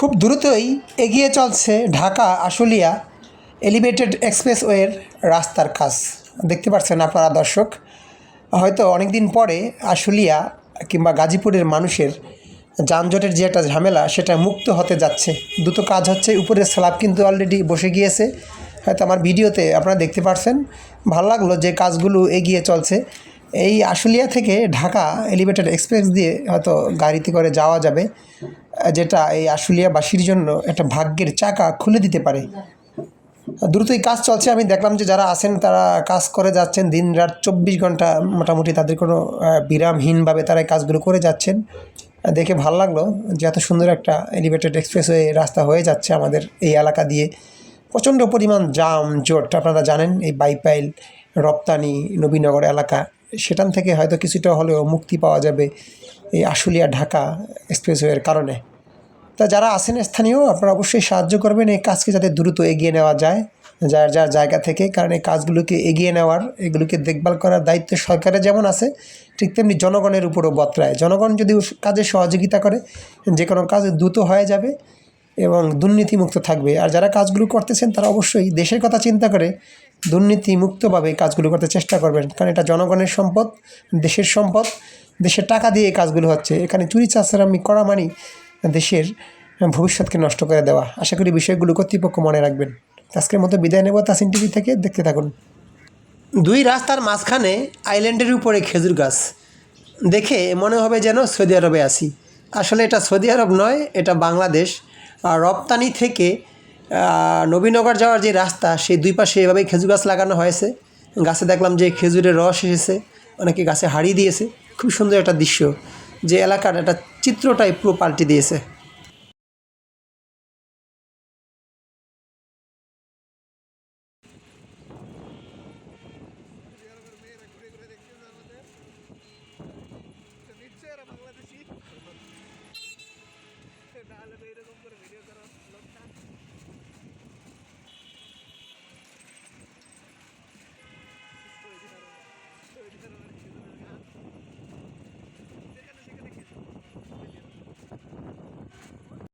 খুব দ্রুতই এগিয়ে চলছে ঢাকা আশুলিয়া এলিভেটেড এক্সপ্রেসওয়ের রাস্তার কাজ। দেখতে পাচ্ছেন আপনারা দর্শক, হয়তো অনেক দিন পরে আশুলিয়া কিংবা গাজীপুরের মানুষের যানজটের যে একটা ঝামেলা, সেটা মুক্ত হতে যাচ্ছে। দ্রুত কাজ হচ্ছে, উপরের স্ল্যাব কিন্তু অলরেডি বসে গিয়েছে। হয়তো আমার ভিডিওতে আপনারা দেখতে পাচ্ছেন ভালো লাগল যে কাজগুলো এগিয়ে চলছে। এই আশুলিয়া থেকে ঢাকা এলিভেটেড এক্সপ্রেস দিয়ে হয়তো গাড়িতে করে যাওয়া যাবে, যেটা এই আশুলিয়াবাসীর জন্য একটা ভাগ্যের চাকা খুলে দিতে পারে। দ্রুতই কাজ চলছে। আমি দেখলাম যে যারা আছেন, তারা কাজ করে যাচ্ছেন দিন রাত চব্বিশ ঘণ্টা মোটামুটি তাদের কোনো বিরামহীনভাবে তারা এই কাজগুলো করে যাচ্ছেন। দেখে ভালো লাগল যে এত সুন্দর একটা এলিভেটেড এক্সপ্রেসওয়ে রাস্তা হয়ে যাচ্ছে আমাদের এই এলাকা দিয়ে। প্রচণ্ড পরিমাণ জাম জোট আপনারা জানেন, এই বাইপাইল রপ্তানি নবীনগর এলাকা সেখান থেকে হয়তো কিছুটা হলেও মুক্তি পাওয়া যাবে এই আশুলিয়া ঢাকা এক্সপ্রেসওয়ের কারণে। তা যারা আছেন স্থানীয়, আপনারা অবশ্যই সাহায্য করবেন এই কাজকে যাতে দ্রুত এগিয়ে নেওয়া যায়, যার যার জায়গা থেকে, কারণ এই কাজগুলোকে এগিয়ে নেওয়ার, এগুলোকে দেখভাল করার দায়িত্ব সরকারের যেমন আছে, ঠিক তেমনি জনগণের উপরও বত্রায়। জনগণ যদি কাজে সহযোগিতা করে, যে কোনো কাজ দ্রুত হয়ে যাবে এবং দুর্নীতিমুক্ত থাকবে। আর যারা কাজগুলো করতেছেন, তারা অবশ্যই দেশের কথা চিন্তা করে দুর্নীতিমুক্তভাবে কাজগুলো করতে চেষ্টা করবেন। কারণ এটা জনগণের সম্পদ, দেশের সম্পদ। দেশের টাকা দিয়ে কাজগুলো হচ্ছে। এখানে চুরি চাষারামি করা মানি দেশের ভবিষ্যৎকে নষ্ট করে দেওয়া। আশা করি বিষয়গুলো কর্তৃপক্ষ মনে রাখবেন। আজকের মতো বিদায় নেব তাসিন টিভি থেকে। দেখতে থাকুন। দুই রাস্তার মাঝখানে আইল্যান্ডের উপরে খেজুর গাছ। দেখে মনে হবে যেন সৌদি আরবে আসি আসলে এটা সৌদি আরব নয়, এটা বাংলাদেশ। আর রপ্তানি থেকে নবীনগর যাওয়ার যে রাস্তা, সেই দুই পাশে এভাবেই খেজুর গাছ লাগানো হয়েছে। গাছে দেখলাম যে খেজুরের রস এসেছে, অনেকে গাছে হারিয়ে দিয়েছে। খুব সুন্দর একটা দৃশ্য। যে এলাকার একটা চিত্রটাই পুরো পাল্টে দিয়েছে।